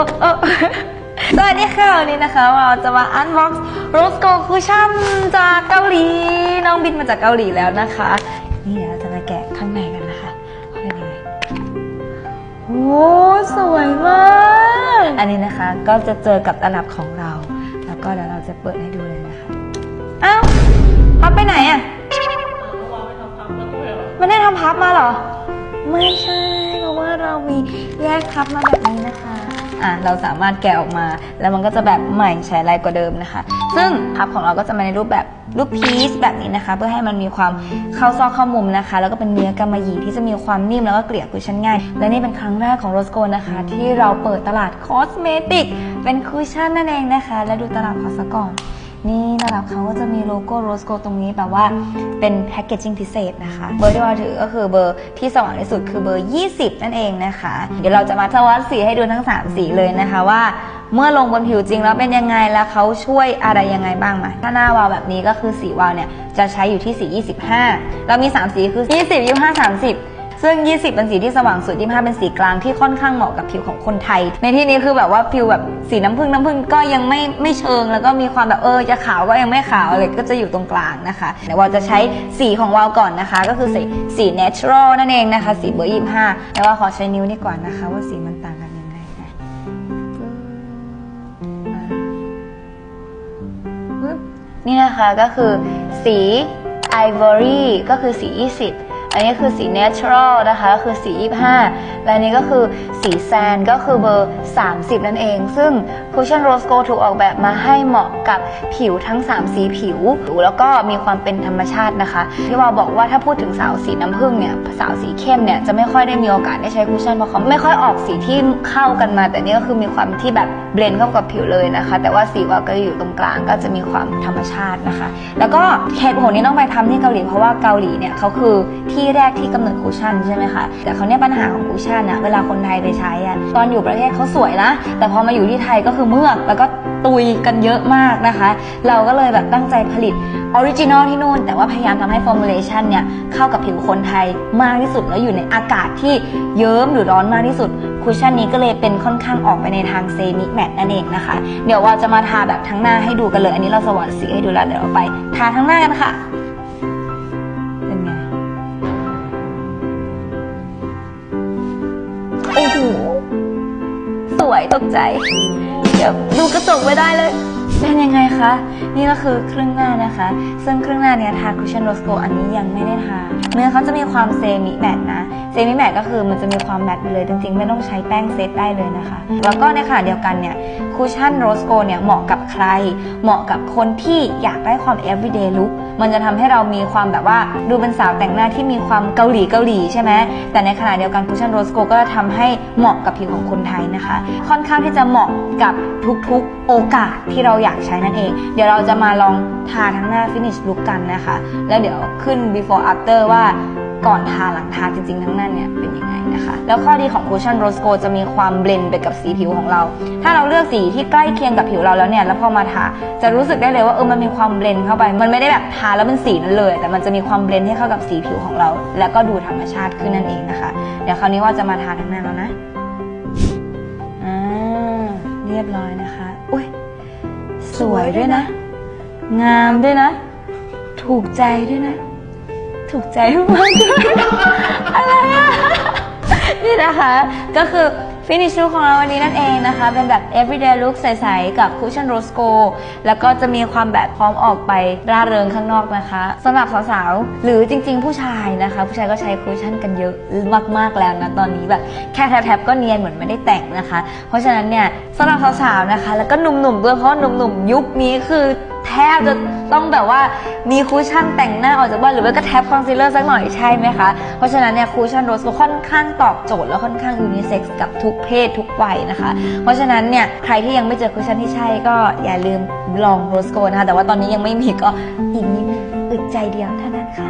อเออสวัสดีค่ะวันนี้นะคะเราจะมาอันบ็อกซ์โรสโกคูชั่นจากเกาหลี น้องบินมาจากเกาหลีแล้วนะคะ นี่เดี๋ยวเราจะมาแกะข้างในกันนะคะเป็นยังไงโอ้สวยมาก อันนี้นะคะก็จะเจอกับตลับของเรา แล้วก็เดี๋ยวเราจะเปิดให้ดูเลยนะคะอ้าวพับไปไหนอะไม่ได้ทำพับมาเหรอ ไม่ใช่เพราะว่าเรามีแยกพับมาแบบนี้นะคะ อะเราสามารถแกะออกมา แล้วมันก็จะแบบใหม่ใช้ไรกว่าเดิมนะคะ ซึ่งพับของเราก็จะมาในรูปแบบรูปพีซแบบนี้นะคะ เพื่อให้มันมีความเข้าซอกเข้ามุมนะคะ แล้วก็เป็นเนื้อกำมะหยี่ที่จะมีความนิ่มแล้วก็เกลี่ยคุชชั่นง่าย และนี่เป็นครั้งแรกของโรสโกนะคะ ที่เราเปิดตลาดคอสเมติกเป็นคุชชั่นนั่นเองนะคะ และดูตลาดเขาซะก่อน นี่ระดับเขาก็จะมีโลโก้โรสโกตรงนี้แบบว่าเป็นแพคเกจจิ้งพิเศษนะคะ เบอร์ที่เราถือก็คือเบอร์ที่สว่างที่สุดคือเบอร์ 20 นั่นเองนะคะ เดี๋ยวเราจะมาทวัดสีให้ดูทั้ง 3 สีเลยนะคะว่า เมื่อลงบนผิวจริงแล้วเป็นยังไงแล้วเขาช่วยอะไรยังไงบ้างมาถ้าหน้าวาวแบบนี้ก็คือสีวาวเนี่ยจะใช้อยู่ที่สี 25 เรามี 3 สีคือ 20 25 30 ซึ่ง 20 เป็นสีที่สว่างสุด 25 เป็นสีกลางที่ค่อนข้างเหมาะกับผิวของคนไทย ในที่นี้คือแบบว่าผิวแบบสีน้ำผึ้งน้ำผึ้งก็ยังไม่ไม่เชิง แล้วก็มีความแบบเออจะขาวก็ยังไม่ขาวอะไรก็จะอยู่ตรงกลางนะคะเดี๋ยววาวจะใช้สีของวาวก่อนนะคะ ก็คือสีสี natural นั่นเองนะคะ สีเบอร์ 25 แต่ว่าขอใช้นิ้วนี่ก่อนนะคะ ว่าสีมันต่างกันยังไงนะนี่นะคะก็คือสี ivory ก็คือสี 20 อันนี้คือสี natural นะคะก็คือสี 25 และนี้ก็คือสีแซนก็คือเบอร์ 30 นั่นเอง ซึ่ง Cushion Rose Gold ถูกออกแบบมาให้เหมาะกับผิวทั้ง 3 สีผิว แล้วก็มีความเป็นธรรมชาตินะคะที่ว่าบอกว่าถ้าพูดถึงสาวสีน้ำผึ้งเนี่ยสาวสีเข้มเนี่ยจะไม่ค่อยได้มีโอกาสได้ใช้คุชชั่นเพราะเขาไม่ค่อยออกสีที่เข้ากันมา แต่นี่ก็คือมีความที่แบบเบลนเข้ากับผิวเลยนะคะ แต่ว่าสีวาก็อยู่ตรงกลางก็จะมีความธรรมชาตินะคะ แล้วก็เหตุผลที่ต้องไปทำที่เกาหลีเพราะว่าเกาหลีเนี่ยเขาคือที่ที่แรกที่กำเนิดคุชชั่นใช่ไหมคะแต่เขาเนี่ยปัญหาของคุชชั่นอะเวลาคนไทยไปใช้อะตอนอยู่ประเทศเขาสวยนะแต่พอมาอยู่ที่ไทยก็คือเมือกแล้วก็ตุยกันเยอะมากนะคะ เราก็เลยแบบตั้งใจผลิตออริจินอลที่นู่น แต่ว่าพยายามทำให้ฟอร์มูลเลชันเนี่ย เข้ากับผิวคนไทยมากที่สุด แล้วอยู่ในอากาศที่เยิ้มหรือร้อนมากที่สุด คุชชั่นนี้ก็เลยเป็นค่อนข้างออกไปในทางเซมิแมตนั่นเองนะคะ เดี๋ยวว่าจะมาทาแบบทั้งหน้าให้ดูกันเลย อันนี้เราสว่านสีให้ดูแล้วเดี๋ยวเราไปทาทั้งหน้ากันค่ะ วยตกใจ เดี๋ยวดูกระจกไม่ได้เลยเป็นยังไงคะ นี่ก็คือครึ่งหน้านะคะ ซึ่งครึ่งหน้าเนี้ยทาคุชชั่นโรสโกอันนี้ยังไม่ได้ทา เนื้อเขาจะมีความเซมิแมตนะ เซมิแมตก็คือมันจะมีความแมตไปเลย จริงๆ ไม่ต้องใช้แป้งเซตได้เลยนะคะ แล้วก็ในขณะเดียวกันเนี่ยคุชชั่นโรสโกเนี่ยเหมาะกับใคร เหมาะกับคนที่อยากได้ความ everyday look มันจะทำให้เรามีความแบบว่าดูเป็นสาวแต่งหน้าที่มีความเกาหลีเกาหลีใช่ไหมแต่ในขณะเดียวกันคุชชั่นโรสโกก็จะทำให้เหมาะกับผิวของคนไทยนะคะ ค่อนข้างที่จะเหมาะกับทุกๆโอกาสที่เราอยากใช้นั่นเอง เดี๋ยวเราจะมาลองทาทั้งหน้าฟินิชลุกกันนะคะ แล้วเดี๋ยวขึ้น before after ว่า ก่อนทาหลังทาจริงๆ ทั้งนั้นเนี่ยเป็นยังไงนะคะ แล้วข้อดีของ Cushion Rose g o จะมีความเบลนไปกับสีผิวของเรา ถ้าเราเลือกสีที่ใกล้เคียงกับผิวเราแล้วเนี่ยแล้วพอมาทาจะรู้สึกได้เลยว่าเออมันมีความเบลนเข้าไป มันไม่ได้แบบทาแล้วเป็นสีนั้นเลย แต่มันจะมีความเบลนให้เข้ากับสีผิวของเรา แล้วก็ดูธรรมชาติขึ้นนั่นเองนะคะ เดี๋ยวคราวนี้ว่าจะมาทาทั้งหน้าแล้วนะอ่าเรียบร้อยนะคะอุ้ยสวยด้วยนะ งามด้วยนะ ถูกใจด้วยนะ ถูกใจมากๆด้วยอะไรอะนี่นะคะก็คือ finish look ของเราวันนี้นั่นเองนะคะ เป็นแบบ everyday look ใสๆกับ cushion rose gold แล้วก็จะมีความแบบพร้อมออกไปร่าเริงข้างนอกนะคะสำหรับสาวๆ หรือจริงๆ ผู้ชายนะคะ ผู้ชายก็ใช้ cushion กันเยอะมากๆแล้วนะ ตอนนี้แบบแค่แทบๆก็เนียนเหมือนไม่ได้แต่งนะคะ เพราะฉะนั้นเนี่ยสำหรับสาวๆนะคะ แล้วก็หนุ่มๆด้วยเพราะหนุ่มๆยุคนี้คือ แทบจะต้องแบบว่ามีคูชั่นแต่งหน้าออกจากบ้านหรือว่าก็แทบคอนซีลเลอร์สักหน่อยใช่ไหมคะ เพราะฉะนั้นเนี่ยคูชั่นโรสก็ค่อนข้างตอบโจทย์และค่อนข้างยูนิเซ็กซ์กับทุกเพศทุกวัยนะคะ เพราะฉะนั้นเนี่ยใครที่ยังไม่เจอคูชั่นที่ใช่ก็อย่าลืมลองโรสโกนะคะแต่ว่าตอนนี้ยังไม่มีก็อีกนิดอึดใจเดียวเท่านั้นค่ะ